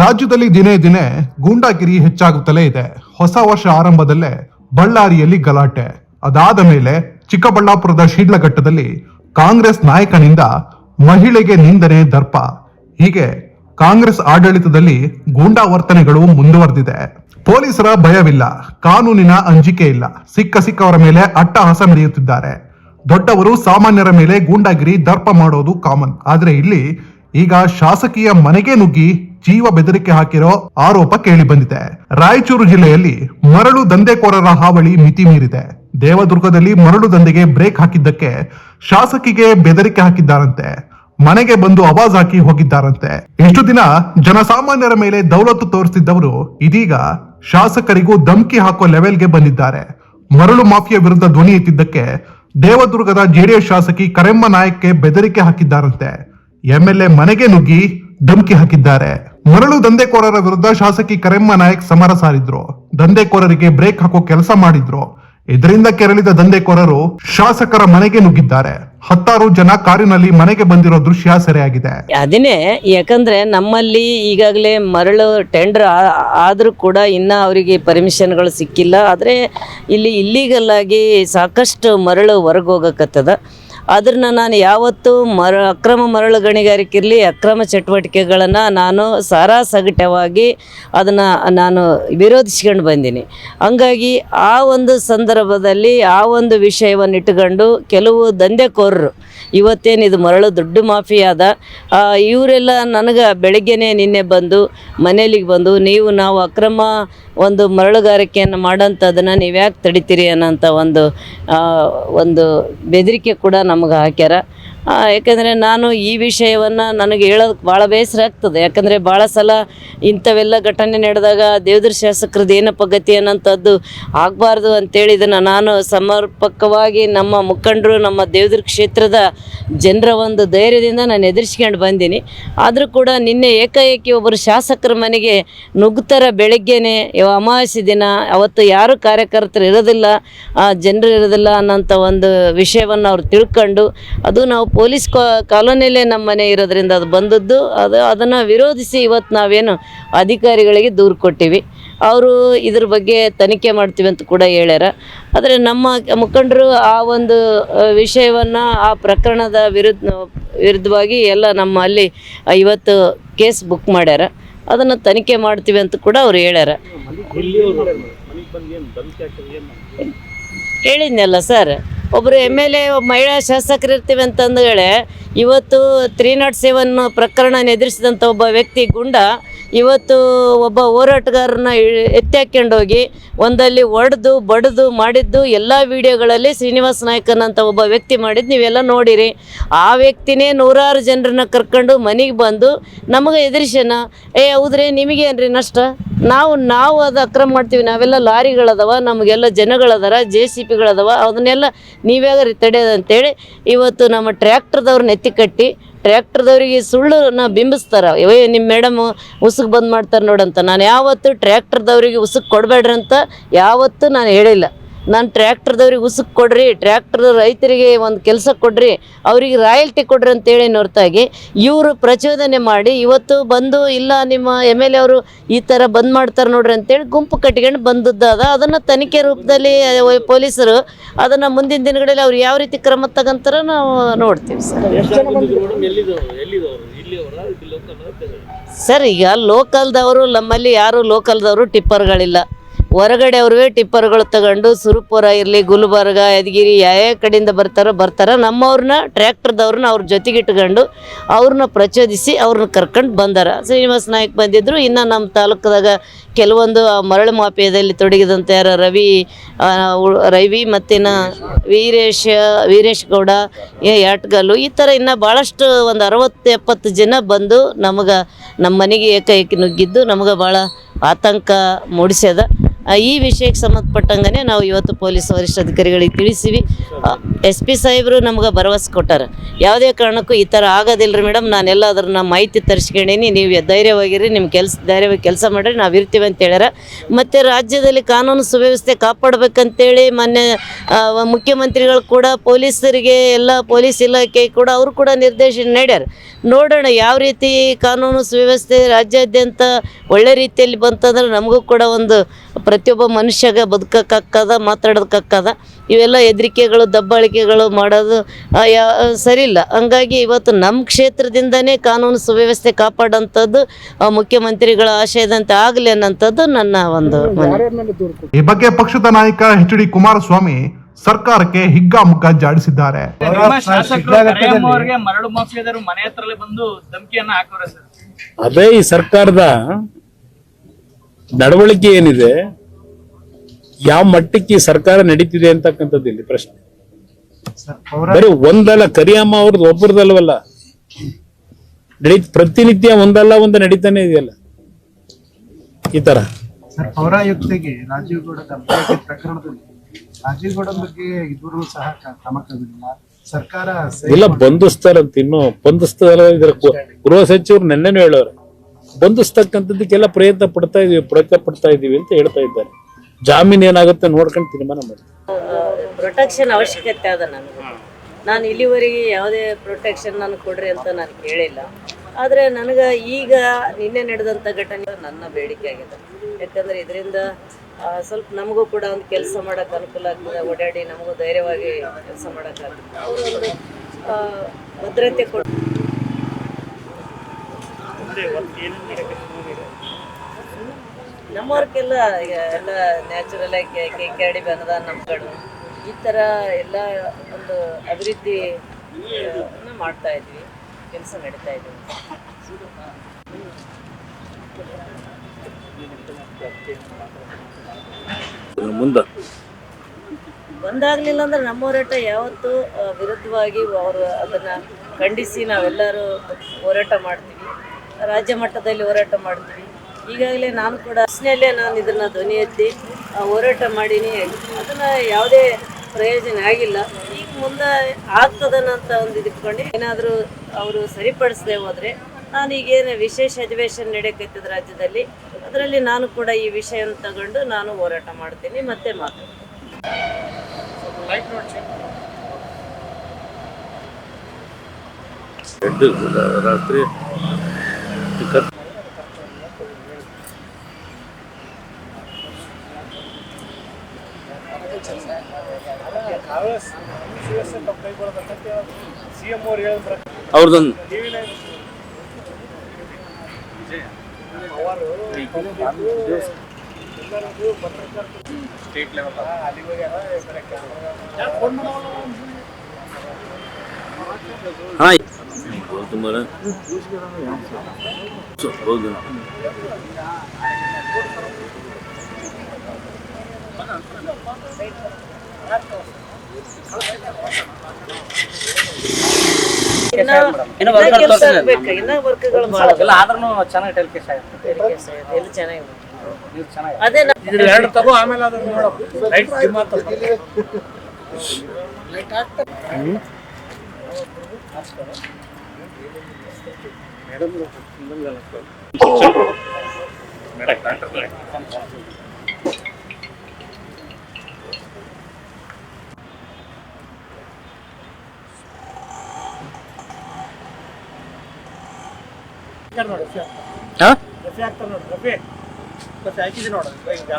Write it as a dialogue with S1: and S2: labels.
S1: ರಾಜ್ಯದಲ್ಲಿ ದಿನೇ ದಿನೇ ಗೂಂಡಾಗಿರಿ ಹೆಚ್ಚಾಗುತ್ತಲೇ ಇದೆ. ಹೊಸ ವರ್ಷ ಆರಂಭದಲ್ಲೇ ಬಳ್ಳಾರಿಯಲ್ಲಿ ಗಲಾಟೆ. ಅದಾದ ಮೇಲೆ ಚಿಕ್ಕಬಳ್ಳಾಪುರದ ಶಿಡ್ಲಘಟ್ಟದಲ್ಲಿ ಕಾಂಗ್ರೆಸ್ ನಾಯಕನಿಂದ ಮಹಿಳೆಗೆ ನಿಂದನೆ ದರ್ಪ. ಹೀಗೆ ಕಾಂಗ್ರೆಸ್ ಆಡಳಿತದಲ್ಲಿ ಗೂಂಡಾ ವರ್ತನೆಗಳು ಮುಂದುವರೆದಿದೆ. ಪೊಲೀಸರ ಭಯವಿಲ್ಲ, ಕಾನೂನಿನ ಅಂಜಿಕೆ ಇಲ್ಲ. ಸಿಕ್ಕ ಸಿಕ್ಕವರ ಮೇಲೆ ಅಟ್ಟಹಾಸ ನಡೆಯುತ್ತಿದ್ದಾರೆ. ದೊಡ್ಡವರು ಸಾಮಾನ್ಯರ ಮೇಲೆ ಗೂಂಡಾಗಿರಿ ದರ್ಪ ಮಾಡೋದು ಕಾಮನ್. ಆದ್ರೆ ಇಲ್ಲಿ ಈಗ ಶಾಸಕಿಯ ಮನೆಗೆ ನುಗ್ಗಿ ಜೀವ ಬೆದರಿಕೆ ಹಾಕಿರೋ ಆರೋಪ ಕೇಳಿ ಬಂದಿದೆ ರಾಯಚೂರು ಜಿಲ್ಲೆಯಲ್ಲಿ ಮರಳು ದಂಧೆಕೋರರ ಹಾವಳಿ ಮಿತಿ ಮೀರಿದೆ. ದೇವದುರ್ಗದಲ್ಲಿ ಮರಳು ದಂಧೆಗೆ ಬ್ರೇಕ್ ಹಾಕಿದ್ದಕ್ಕೆ ಶಾಸಕಿಗೆ ಬೆದರಿಕೆ ಹಾಕಿದ್ದಾರಂತೆ. ಮನೆಗೆ ಬಂದು ಅವಾಜ್ ಹಾಕಿ ಹೋಗಿದ್ದಾರಂತೆ. ಇಷ್ಟು ದಿನ ಜನಸಾಮಾನ್ಯರ ಮೇಲೆ ದೌಲತ್ತು ತೋರಿಸಿದ್ದವರು ಇದೀಗ ಶಾಸಕರಿಗೂ ಧಮ್ಕಿ ಹಾಕೋ ಲೆವೆಲ್ಗೆ ಬಂದಿದ್ದಾರೆ. ಮರಳು ಮಾಫಿಯಾ ವಿರುದ್ಧ ಧ್ವನಿ ಎತ್ತಿದ್ದಕ್ಕೆ ದೇವದುರ್ಗದ ಜೆಡಿಎಸ್ ಶಾಸಕಿ ಕರೆಮ್ಮ ನಾಯಕ್ಗೆ ಬೆದರಿಕೆ ಹಾಕಿದ್ದಾರಂತೆ. ಎಂಎಲ್ಎ ಮನೆಗೆ ನುಗ್ಗಿ ಧಮಕಿ ಹಾಕಿದ್ದಾರೆ. ಮರಳು ದಂಧೆಕೋರರ ವಿರುದ್ಧ ಶಾಸಕಿ ಕರೆಮ್ಮ ನಾಯಕ್ ಸಮರ ಸಾರಿದ್ರು. ದಂಧೆಕೋರರಿಗೆ ಬ್ರೇಕ್ ಹಾಕೋ ಕೆಲಸ ಮಾಡಿದ್ರು. ಇದರಿಂದ ಕೆರಳಿದ ದಂಧೆಕೋರರು ಶಾಸಕರ ಮನೆಗೆ ನುಗ್ಗಿದ್ದಾರೆ. ಹತ್ತಾರು ಜನ ಕಾರಿನಲ್ಲಿ ಮನೆಗೆ ಬಂದಿರೋ ದೃಶ್ಯ ಸೆರೆಯಾಗಿದೆ.
S2: ಅದನ್ನೇ ಯಾಕಂದ್ರೆ ನಮ್ಮಲ್ಲಿ ಈಗಾಗಲೇ ಮರಳು ಟೆಂಡರ್ ಆದರೂ ಕೂಡ ಇನ್ನ ಅವರಿಗೆ ಪರ್ಮಿಷನ್ಗಳು ಸಿಕ್ಕಿಲ್ಲ. ಆದರೆ ಇಲ್ಲಿ ಇಲ್ಲಿಗಲ್ಲಾಗಿ ಸಾಕಷ್ಟು ಮರಳು ಹೊರಗೆ ಹೋಗಕತ್ತದ. ಅದನ್ನ ನಾನು ಯಾವತ್ತೂ ಮರ, ಅಕ್ರಮ ಮರಳು ಗಣಿಗಾರಿಕೆ ಇರಲಿ, ಅಕ್ರಮ ಚಟುವಟಿಕೆಗಳನ್ನು ನಾನು ಸಾರಾಸಗಟವಾಗಿ ಅದನ್ನು ನಾನು ವಿರೋಧಿಸ್ಕೊಂಡು ಬಂದೀನಿ. ಹಂಗಾಗಿ ಆ ಒಂದು ಸಂದರ್ಭದಲ್ಲಿ ಆ ಒಂದು ವಿಷಯವನ್ನು ಇಟ್ಟುಕೊಂಡು ಕೆಲವು ದಂಧೆಕೋರರು ಇವತ್ತೇನು ಇದು ಮರಳು ದೊಡ್ಡ ಮಾಫಿಯಾದ ಇವರೆಲ್ಲ ನನಗೆ ಬೆಳಗ್ಗೆನೇ ನಿನ್ನೆ ಬಂದು ಮನೇಲಿಗೆ ಬಂದು ನೀವು ನಾವು ಅಕ್ರಮ ಒಂದು ಮರಳುಗಾರಿಕೆಯನ್ನು ಮಾಡೋಂಥದ್ದನ್ನು ನೀವು ಯಾಕೆ ತಡಿತೀರಿ ಅನ್ನೋಂಥ ಒಂದು ಒಂದು ಬೆದರಿಕೆ ಕೂಡ ನಮಗೆ ಹಾಕ್ಯಾರ. ಯಾಕಂದರೆ ನಾನು ಈ ವಿಷಯವನ್ನು ನನಗೆ ಹೇಳೋದಕ್ಕೆ ಭಾಳ ಬೇಸರ ಆಗ್ತದೆ. ಯಾಕಂದರೆ ಭಾಳ ಸಲ ಇಂಥವೆಲ್ಲ ಘಟನೆ ನಡೆದಾಗ ದೇವದ್ರ ಶಾಸಕರದ್ದು ಏನಪ್ಪ ಗತಿ ಅನ್ನೋಂಥದ್ದು ಆಗಬಾರ್ದು ಅಂತೇಳಿ ಇದನ್ನು ನಾನು ಸಮರ್ಪಕವಾಗಿ ನಮ್ಮ ಮುಖಂಡರು, ನಮ್ಮ ದೇವದ್ರ ಕ್ಷೇತ್ರದ ಜನರ ಒಂದು ಧೈರ್ಯದಿಂದ ನಾನು ಎದುರಿಸ್ಕೊಂಡು ಬಂದೀನಿ. ಆದರೂ ಕೂಡ ನಿನ್ನೆ ಏಕಾಏಕಿ ಒಬ್ಬರು ಶಾಸಕರ ಮನೆಗೆ ನುಗ್ತರ ಬೆಳಗ್ಗೆನೆ ಅಮಾವಾಸ್ಯ ದಿನ, ಅವತ್ತು ಯಾರು ಕಾರ್ಯಕರ್ತರು ಇರೋದಿಲ್ಲ ಜನರು ಇರೋದಿಲ್ಲ ಅನ್ನೋಂಥ ಒಂದು ವಿಷಯವನ್ನು ಅವ್ರು ತಿಳ್ಕೊಂಡು, ಅದು ನಾವು ಪೊಲೀಸ್ ಕಾಲೋನಿಯಲ್ಲೇ ನಮ್ಮ ಮನೆ ಇರೋದ್ರಿಂದ ಅದು ಬಂದದ್ದು. ಅದು ಅದನ್ನು ವಿರೋಧಿಸಿ ಇವತ್ತು ನಾವೇನು ಅಧಿಕಾರಿಗಳಿಗೆ ದೂರು ಕೊಟ್ಟಿವಿ. ಅವರು ಇದ್ರ ಬಗ್ಗೆ ತನಿಖೆ ಮಾಡ್ತೀವಿ ಅಂತ ಕೂಡ ಹೇಳ್ಯಾರ. ಆದರೆ ನಮ್ಮ ಮುಖಂಡರು ಆ ಒಂದು ವಿಷಯವನ್ನು ಆ ಪ್ರಕರಣದ ವಿರುದ್ಧ ವಿರುದ್ಧವಾಗಿ ಎಲ್ಲ ನಮ್ಮ ಅಲ್ಲಿ ಇವತ್ತು ಕೇಸ್ ಬುಕ್ ಮಾಡ್ಯಾರ. ಅದನ್ನು ತನಿಖೆ ಮಾಡ್ತೀವಿ ಅಂತ ಕೂಡ ಅವ್ರು ಹೇಳ್ಯಾರ. ಹೇಳಿದ್ನಲ್ಲ ಸರ್. ಒಬ್ಬರು ಎಂ ಎಲ್ ಎ ಮಹಿಳಾ ಶಾಸಕರು ಇರ್ತೀವಿ ಹೇಳಿ ಇವತ್ತು ತ್ರೀ ನಾಟ್ ಸೆವೆನ್ ಪ್ರಕರಣ ಎದುರಿಸಿದಂಥ ಒಬ್ಬ ವ್ಯಕ್ತಿ ಗುಂಡ ಇವತ್ತು ಒಬ್ಬ ಹೋರಾಟಗಾರನ ಎತ್ತಾಕೊಂಡೋಗಿ ಒಂದಲ್ಲಿ ಒಡೆದು, ಬಡಿದು, ಮಾಡಿದ್ದು ಎಲ್ಲ ವಿಡಿಯೋಗಳಲ್ಲಿ ಶ್ರೀನಿವಾಸ ನಾಯಕನಂತ ಒಬ್ಬ ವ್ಯಕ್ತಿ ಮಾಡಿದ್ದು ನೀವೆಲ್ಲ ನೋಡಿರಿ. ಆ ವ್ಯಕ್ತಿನೇ ನೂರಾರು ಜನರನ್ನ ಕರ್ಕೊಂಡು ಮನೆಗೆ ಬಂದು ನಮಗೆ ಎದುರಿಸ್ಯಾನ? ಏ, ಹೌದ್ರಿ ನಿಮಗೇನ್ರಿ ನಷ್ಟ? ನಾವು ನಾವು ಅದು ಅಕ್ರಮ ಮಾಡ್ತೀವಿ, ನಾವೆಲ್ಲ ಲಾರಿಗಳದವ, ನಮಗೆಲ್ಲ ಜನಗಳದಾರ, ಜೆ ಸಿ ಪಿಗಳದವ ಅದನ್ನೆಲ್ಲ ನೀವ್ಯಾಗ ತಡೆಯೋದಂತೇಳಿ ಇವತ್ತು ನಮ್ಮ ಟ್ರ್ಯಾಕ್ಟರ್ದವ್ರನ್ನ ಎತ್ತಿ ಕಟ್ಟಿ ಟ್ರ್ಯಾಕ್ಟರ್ದವ್ರಿಗೆ ಸುಳ್ಳು ಬಿಂಬಿಸ್ತಾರ. ಏ ನಿಮ್ಮ ಮೇಡಮ್ ಉಸುಕ್ ಬಂದ್ ಮಾಡ್ತಾರೆ ನೋಡಂತ ನಾನು ಯಾವತ್ತು ಟ್ರ್ಯಾಕ್ಟರ್ದವ್ರಿಗೆ ಉಸುಕ್ ಕೊಡಬೇಡ್ರಿ ಅಂತ ಯಾವತ್ತೂ ನಾನು ಹೇಳಿಲ್ಲ. ನಾನು ಟ್ರ್ಯಾಕ್ಟರ್ದವ್ರಿಗೆ ಉಸುಕ್ ಕೊಡ್ರಿ ಟ್ರ್ಯಾಕ್ಟರ್ ರೈತರಿಗೆ ಒಂದು ಕೆಲಸ ಕೊಡ್ರಿ ಅವರಿಗೆ ರಾಯಲ್ಟಿ ಕೊಡ್ರಿ ಅಂತೇಳಿ ಹೊರತಾಗಿ ಇವರು ಪ್ರಚೋದನೆ ಮಾಡಿ ಇವತ್ತು ಬಂದು ಇಲ್ಲ ನಿಮ್ಮ ಎಂ ಎಲ್ ಎ ಅವರು ಈ ಥರ ಬಂದ್ ಮಾಡ್ತಾರೆ ನೋಡ್ರಿ ಅಂತೇಳಿ ಗುಂಪು ಕಟ್ಕೊಂಡು ಬಂದದ್ದಾದ ಅದನ್ನು ತನಿಖೆ ರೂಪದಲ್ಲಿ ಪೊಲೀಸರು ಅದನ್ನು ಮುಂದಿನ ದಿನಗಳಲ್ಲಿ ಅವ್ರು ಯಾವ ರೀತಿ ಕ್ರಮ ತಗೊಂತಾರ ನಾವು ನೋಡ್ತೀವಿ ಸರ್. ಸರ್ ಈಗ ಲೋಕಲ್ದವರು ನಮ್ಮಲ್ಲಿ ಯಾರು ಲೋಕಲ್ದವರು ಟಿಪ್ಪರ್ಗಳಿಲ್ಲ. ಹೊರಗಡೆ ಅವ್ರಿಗೆ ಟಿಪ್ಪರ್ಗಳು ತಗೊಂಡು ಸುರುಪುರ ಇರಲಿ, ಗುಲ್ಬರ್ಗ, ಯಾದಗಿರಿ, ಯಾವ ಕಡೆಯಿಂದ ಬರ್ತಾರೋ ಬರ್ತಾರ. ನಮ್ಮವ್ರನ್ನ ಟ್ರ್ಯಾಕ್ಟರ್ದವ್ರನ್ನ ಅವ್ರ ಜೊತೆಗೆ ಇಟ್ಕೊಂಡು ಅವ್ರನ್ನ ಪ್ರಚೋದಿಸಿ ಅವ್ರನ್ನ ಕರ್ಕೊಂಡು ಬಂದಾರ. ಶ್ರೀನಿವಾಸ ನಾಯಕ್ ಬಂದಿದ್ರು. ಇನ್ನು ನಮ್ಮ ತಾಲೂಕದಾಗ ಕೆಲವೊಂದು ಮರಳು ಮಾಫಿಯಾದಲ್ಲಿ ತೊಡಗಿದಂಥ ಯಾರು? ರವಿ ರವಿ ಮತ್ತಿನ ವೀರೇಶ ವೀರೇಶ್ ಗೌಡ ಯಾಟ್ಗಲ್ಲು ಈ ಥರ ಇನ್ನು ಭಾಳಷ್ಟು ಒಂದು ಅರವತ್ತು ಎಪ್ಪತ್ತು ಜನ ಬಂದು ನಮಗೆ ನಮ್ಮ ಮನೆಗೆ ಏಕಾಏಕಿ ನುಗ್ಗಿದ್ದು ನಮಗೆ ಭಾಳ ಆತಂಕ ಮೂಡಿಸ್ಯದ. ಈ ವಿಷಯಕ್ಕೆ ಸಂಬಂಧಪಟ್ಟಂಗನೇ ನಾವು ಇವತ್ತು ಪೊಲೀಸ್ ವರಿಷ್ಠಾಧಿಕಾರಿಗಳಿಗೆ ತಿಳಿಸಿವಿ. ಎಸ್ ಪಿ ಸಾಹೇಬರು ನಮ್ಗೆ ಭರವಸೆ ಕೊಟ್ಟಾರೆ. ಯಾವುದೇ ಕಾರಣಕ್ಕೂ ಈ ಥರ ಆಗೋದಿಲ್ಲ ಮೇಡಮ್ ನಾನೆಲ್ಲ ಅದ್ರನ್ನ ಮಾಹಿತಿ ತರಿಸ್ಕೊಂಡೀನಿ, ನೀವು ಧೈರ್ಯವಾಗಿರಿ, ನಿಮ್ಮ ಕೆಲಸ ಧೈರ್ಯವಾಗಿ ಕೆಲಸ ಮಾಡಿರಿ, ನಾವು ಇರ್ತೀವಿ ಅಂತ ಹೇಳ್ಯಾರ. ಮತ್ತು ರಾಜ್ಯದಲ್ಲಿ ಕಾನೂನು ಸುವ್ಯವಸ್ಥೆ ಕಾಪಾಡಬೇಕಂತೇಳಿ ಮೊನ್ನೆ ಮುಖ್ಯಮಂತ್ರಿಗಳು ಕೂಡ ಪೊಲೀಸರಿಗೆ ಎಲ್ಲ ಪೊಲೀಸ್ ಇಲಾಖೆ ಕೂಡ ಅವರು ಕೂಡ ನಿರ್ದೇಶನ ನೀಡ್ಯಾರ. ನೋಡೋಣ ಯಾವ ರೀತಿ ಕಾನೂನು ಸುವ್ಯವಸ್ಥೆ ರಾಜ್ಯಾದ್ಯಂತ ಒಳ್ಳೆ ರೀತಿಯಲ್ಲಿ ಬಂತಂದ್ರೆ ನಮಗೂ ಕೂಡ ಒಂದು ಪ್ರತಿಯೊಬ್ಬ ಮನುಷ್ಯಗೆ ಬದುಕಕ್ಕಾಗ್ತದ, ಮಾತಾಡೋದಕ್ಕಾಗ್ತದ. ಇವೆಲ್ಲ ಹೆದರಿಕೆಗಳು ದಬ್ಬಾಳಿಕೆಗಳು ಮಾಡೋದು ಯಾ ಸರಿ ಇಲ್ಲ ಹಂಗಾಗಿ ಇವತ್ತು ನಮ್ಮ ಕ್ಷೇತ್ರದಿಂದನೇ ಕಾನೂನು ಸುವ್ಯವಸ್ಥೆ ಕಾಪಾಡೋಂಥದ್ದು ಮುಖ್ಯಮಂತ್ರಿಗಳ ಆಶಯದಂತೆ ಆಗಲಿ ಅನ್ನೋಂಥದ್ದು ನನ್ನ ಒಂದು.
S1: ಈ ಬಗ್ಗೆ ಪಕ್ಷದ ನಾಯಕ ಎಚ್ ಡಿ ಕುಮಾರಸ್ವಾಮಿ ಸರ್ಕಾರಕ್ಕೆ ಹಿಗ್ಗಾಮುಗ್ಗಾ ಜಾಡಿಸಿದ್ದಾರೆ.
S3: ಮರಳು ಮಾಫಿಯಾದರು ಮನೆ ಹತ್ರಲೇ ಬಂದು ಧಮಕಿಯನ್ನ ಹಾಕೋರೆ ಸರ್.
S4: ಅದೇ ಈ ಸರ್ಕಾರದ ನಡವಳಿಕೆ ಏನಿದೆ ಯಾವ ಮಟ್ಟಕ್ಕೆ ಈ ಸರ್ಕಾರ ನಡೀತಿದೆ ಅಂತಕ್ಕಂಥದ್ದು ಇಲ್ಲಿ ಪ್ರಶ್ನೆ. ಬರೀ ಒಂದಲ್ಲ ಕರಿಯಮ್ಮ ಅವ್ರದ್ದು ಒಬ್ಬರದಲ್ವಲ್ಲ ನಡೀ ಪ್ರತಿನಿತ್ಯ ಒಂದಲ್ಲ ಒಂದು ನಡೀತಾನೆ ಇದೆಯಲ್ಲ? ಈ ತರ.
S5: ಸರ್ ಪೌರಾಯುಕ್ತೆಗೆ ರಾಜೀವ್ ಗೌಡ ಪ್ರಕರಣದಲ್ಲಿ ರಾಜೀವ್ ಗೌಡ ಬಗ್ಗೆ ಸಹ ಕ್ರಮ ಕೈಗೊಂಡಿಲ್ಲ. ಸರ್ಕಾರ
S4: ಇಲ್ಲ ಬಂಧಿಸ್ತಾರಂತ ಇನ್ನು ಬಂಧಿಸ್ತದಲ್ಲ ಇದರ ಗೃಹ ಸಚಿವರು ನೆನ್ನೆನೂ ಹೇಳೋರು. ಬಂಧಿಸ್ತಕ್ಕಂಥದ್ದಕ್ಕೆಲ್ಲ ಪ್ರಯತ್ನ ಪಡ್ತಾ ಇದೀವಿ ಪ್ರಯತ್ನ ಪಡ್ತಾ ಇದೀವಿ ಅಂತ ಹೇಳ್ತಾ ಇದ್ದಾರೆ. ಜಾಮೀನ್ ಏನಾಗುತ್ತೆ ನೋಡ್ಕೊಂಡು ತೀರ್ಮಾನ ಮಾಡಿ.
S2: ಪ್ರೊಟೆಕ್ಷನ್ ಅವಶ್ಯಕತೆ ಅದ ನನಗೆ. ನಾನು ಇಲ್ಲಿವರೆಗೆ ಯಾವುದೇ ಪ್ರೊಟೆಕ್ಷನ್ ನಾನು ಕೊಡ್ರಿ ಅಂತ ನಾನು ಕೇಳಿಲ್ಲ. ಆದರೆ ನನಗೆ ಈಗ ನಿನ್ನೆ ನಡೆದಂಥ ಘಟನೆ ನನ್ನ ಬೇಡಿಕೆ ಆಗಿದೆ. ಯಾಕಂದರೆ ಇದರಿಂದ ಸ್ವಲ್ಪ ನಮಗೂ ಕೂಡ ಒಂದು ಕೆಲಸ ಮಾಡೋಕ್ಕೆ ಅನುಕೂಲ ಆಗ್ತದೆ. ಓಡಾಡಿ ನಮಗೂ ಧೈರ್ಯವಾಗಿ ಕೆಲಸ ಮಾಡೋಕ್ಕಾಗ್ತದೆ ಅವರೊಂದು ಭದ್ರತೆ ಕೊಟ್ಟು ನಮ್ಮ ವರ್ಕೆಲ್ಲ ಈಗ ಎಲ್ಲ ನ್ಯಾಚುರಲ್ ಆಗಿ ಕೆ ಕೆ ಡಿ ಅನುದಾನ ನಮ್ಮ ಕಡೆ ಈ ಥರ ಎಲ್ಲ ಒಂದು ಅಭಿವೃದ್ಧಿ ಮಾಡ್ತಾ ಇದ್ವಿ ಕೆಲಸ ನಡೀತಾ ಇದ್ವಿ
S4: ಮುಂದೆ?
S2: ಬಂದಾಗಲಿಲ್ಲ ಅಂದ್ರೆ ನಮ್ಮ ಹೋರಾಟ ಯಾವತ್ತು ವಿರುದ್ಧವಾಗಿ ಅವರು ಅದನ್ನ ಖಂಡಿಸಿ ನಾವೆಲ್ಲರೂ ಹೋರಾಟ ಮಾಡ್ತೀವಿ. ರಾಜ್ಯ ಮಟ್ಟದಲ್ಲಿ ಹೋರಾಟ ಮಾಡ್ತೀವಿ. ಈಗಾಗಲೇ ನಾನು ಕೂಡ ಪ್ರಶ್ನೆಯಲ್ಲೇ ನಾನು ಇದನ್ನ ಧ್ವನಿ ಎತ್ತಿ ಹೋರಾಟ ಮಾಡೀನಿ. ಅದನ್ನ ಯಾವುದೇ ಪ್ರಯೋಜನ ಆಗಿಲ್ಲ. ಈಗ ಮುಂದೆ ಆಗ್ತದನ್ನಂತ ಒಂದು ಇದ್ಕೊಂಡು ಏನಾದರೂ ಅವರು ಸರಿಪಡಿಸದೆ ಹೋದರೆ ನಾನು ಈಗೇನು ವಿಶೇಷ ಅಧಿವೇಶನ ನಡೆಯಕತ್ತಿದ ರಾಜ್ಯದಲ್ಲಿ, ಅದರಲ್ಲಿ ನಾನು ಕೂಡ ಈ ವಿಷಯವನ್ನು ತಗೊಂಡು ನಾನು ಹೋರಾಟ ಮಾಡ್ತೀನಿ, ಮತ್ತೆ ಮಾತಾಡ್ತೀನಿ.
S4: ರಾತ್ರಿ ಅವ್ರದೊಂದು ಹಾ तुम्हारा ಹೌದು
S2: ಇನ್ನ ಇನ್ನ ಕೆಲ್ಸ ಆಗ್ಬೇಕು. ಇನ್ನ ವರ್ಕ್ಗಳು
S3: ಎಲ್ಲ ಆದ್ರೂ ಚೆನ್ನಾಗಿ ಟೆಲಿಕೇಶ್ ಕೇಸ್ ಆಗುತ್ತೆ.
S2: ಎಲ್ಲಿ ಚೆನ್ನಾಗಿ
S3: ನೀವು ಚೆನ್ನಾಗಿ.
S2: ಅದೇ
S3: ಎರಡು ತಗೋ ಆಮೇಲೆ ಅದನ್ನ ನೋಡು. ಲೈಟ್ ಡಿಮ್ ಆಗ್ತದೆ
S4: ಹಾ
S3: ಹಾಕಿದೆ ನೋಡು ಈಗ.